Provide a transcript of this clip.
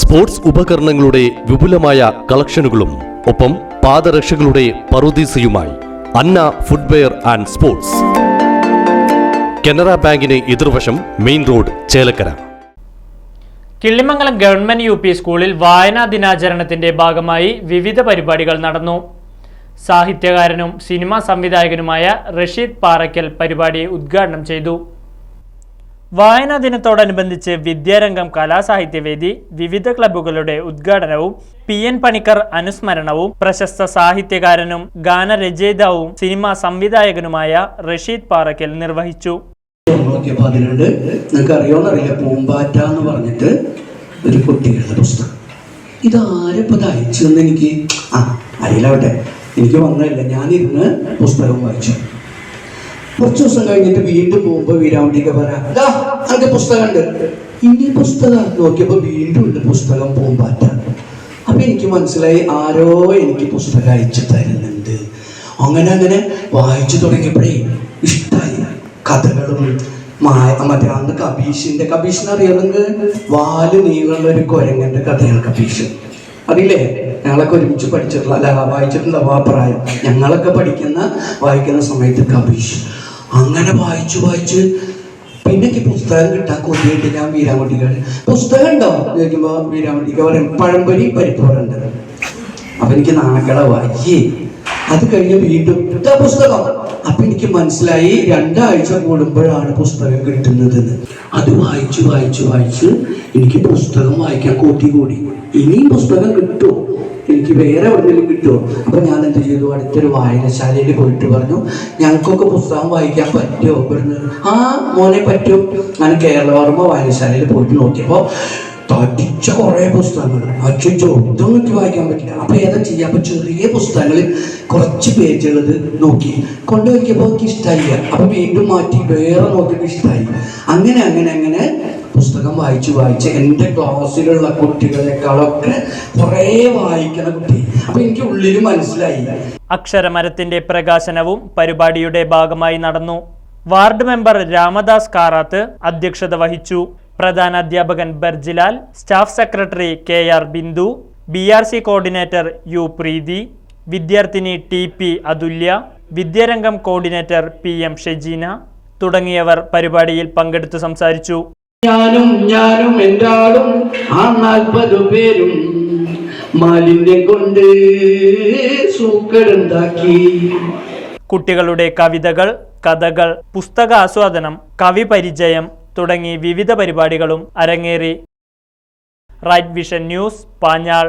Sports ഉപകരണങ്ങളുടെ വിപുലമായ കളക്ഷനുകളും ഒപ്പം പാദരക്ഷകളുടെ പറുദീസയുമായി Anna footwear and sports. Canara ബാങ്കിന് എതിർവശം main road Chelakkara. Killimangalam government U P സ്കൂളിൽ വായനാ ദിനാചരണത്തിന്റെ ഭാഗമായി വിവിധ പരിപാടികൾ നടന്നു. സാഹിത്യകാരനും സിനിമാ സംവിധായകനുമായ റഷീദ് പാറയ്ക്കൽ പരിപാടി ഉദ്ഘാടനം ചെയ്തു. വായനാ ദിനത്തോടനുബന്ധിച്ച് വിദ്യാരംഗം കലാസാഹിത്യവേദി വിവിധ ക്ലബ്ബുകളുടെ ഉദ്ഘാടനവും പി എൻ പണിക്കർ അനുസ്മരണവും പ്രശസ്ത സാഹിത്യകാരനും ഗാനരചയിതാവും സിനിമാ സംവിധായകനുമായ റഷീദ് പാറക്കൽ നിർവഹിച്ചു. നോക്കിയപ്പോൾ അതിലുണ്ട് നിങ്ങൾക്ക് അറിയോന്നറിയില്ല പൂമ്പാറ്റ എന്ന് പറഞ്ഞിട്ട് ഒരു കുട്ടികളുടെ പുസ്തകം. ഇത് ആരെപ്പത് അയച്ചു എന്ന് എനിക്ക് ആ അറിയില്ലാവട്ടെ എനിക്ക് വന്നതല്ല ഞാനിരുന്ന് പുസ്തകം വായിച്ചു. കുറച്ച് ദിവസം കഴിഞ്ഞിട്ട് വീണ്ടും പോകുമ്പോൾ വീരാവണ്ടിക്ക് പറയാം. അങ്ങനത്തെ പുസ്തകമുണ്ട്. ഇനി പുസ്തകം നോക്കിയപ്പോൾ വീണ്ടും ഉണ്ട് പുസ്തകം പൂമ്പാറ്റ. അപ്പൊ എനിക്ക് മനസ്സിലായി ആരോ എനിക്ക് പുസ്തകം അയച്ചു തരുന്നുണ്ട്. അങ്ങനെ അങ്ങനെ വായിച്ചു തുടങ്ങിയപ്പോഴേ ഇഷ്ടമായി കഥകളും മറ്റേ അന്ന് കബീഷിന്റെ കബീഷിനെ അറിയാമെങ്കിൽ വാൽ നീളുള്ള ഒരു കൊരങ്ങന്റെ കഥയാണ് കബീഷ് അറിയില്ലേ? ഞങ്ങളൊക്കെ ഒരുമിച്ച് പഠിച്ചിട്ടുള്ള അല്ല വായിച്ചിട്ടുള്ള ആ പ്രായം. ഞങ്ങളൊക്കെ പഠിക്കുന്ന വായിക്കുന്ന സമയത്ത് കബീഷ് അങ്ങനെ വായിച്ചു വായിച്ച് പിന്നെ പുസ്തകം കിട്ടാൻ കൊതിയായിട്ട് ഞാൻ വീരാമട്ടിക്കാട് പുസ്തകം ഉണ്ടോ? ചോദിക്കുമ്പോ വീരാമട്ടിക്ക പറയും പഴംപൊരി പരിപ്പോറുണ്ട് അപ്പൊ എനിക്ക് നാണക്കട വായി അത് കഴിഞ്ഞ് വീണ്ടും പുസ്തകം. അപ്പൊ എനിക്ക് മനസ്സിലായി രണ്ടാഴ്ച കൂടുമ്പോഴാണ് പുസ്തകം കിട്ടുന്നത്. അത് വായിച്ചു വായിച്ചു വായിച്ച് എനിക്ക് പുസ്തകം വായിക്കാൻ കൂട്ടി കൂടി. ഇനിയും പുസ്തകം കിട്ടുമോ എനിക്ക് വേറെ എവിടെയെങ്കിലും കിട്ടുമോ? അപ്പൊ ഞാൻ എന്ത് ചെയ്തു? അടുത്തൊരു വായനശാലയിൽ പോയിട്ട് പറഞ്ഞു ഞങ്ങൾക്കൊക്കെ പുസ്തകം വായിക്കാൻ പറ്റുമോ? ഇവിടുന്ന് ആ മോനെ പറ്റും. ഞാൻ കേരളവർമ്മ വായനശാലയിൽ പോയിട്ട് നോക്കിയപ്പോൾ തടിച്ച കുറേ പുസ്തകങ്ങൾ. അച്ഛോ ഇതൊന്നും എനിക്ക് വായിക്കാൻ പറ്റില്ല. അപ്പോൾ ഏതാ ചെയ്യുക അപ്പൊ ചെറിയ പുസ്തകങ്ങൾ കുറച്ച് പേജുകൾ നോക്കി. കൊണ്ടുവയ്ക്കുമ്പോൾ എനിക്ക് ഇഷ്ടമായില്ല അപ്പൊ വീണ്ടും മാറ്റി വേറെ നോക്കിയിട്ട് ഇഷ്ടമായി അങ്ങനെ അങ്ങനെ അങ്ങനെ പുസ്തകം വായിച്ച് വായിച്ച് എന്റെ ക്ലാസ്സിലുള്ള കുട്ടികളെക്കാളൊക്കെ കുറേ വായിക്കണ കുട്ടി. അപ്പൊ എനിക്ക് ഉള്ളിൽ മനസ്സിലായി. അക്ഷരമരത്തിന്റെ പ്രകാശനവും പരിപാടിയുടെ ഭാഗമായി നടന്നു. വാർഡ് മെമ്പർ രാമദാസ് കാറാത്ത് അധ്യക്ഷത വഹിച്ചു. പ്രധാന അധ്യാപകൻ Barjilal staff secretary K R Bindu B R C coordinator U Preethi വിദ്യാർത്ഥിനി T P Athulya Vidyarangam coordinator P M Shejeena തുടങ്ങിയവർ പരിപാടിയിൽ പങ്കെടുത്തു സംസാരിച്ചു. ഞാനും ഞാനും എന്റെ ആളും ആ നാൽപ്പത് പേരും മാലിന്യം കൊണ്ട് സൂക്കടുണ്ടാക്കി. കുട്ടികളുടെ കവിതകൾ കഥകൾ പുസ്തക ആസ്വാദനം കവി പരിചയം തുടങ്ങി വിവിധ പരിപാടികളും അരങ്ങേറി. Right vision news Panjal.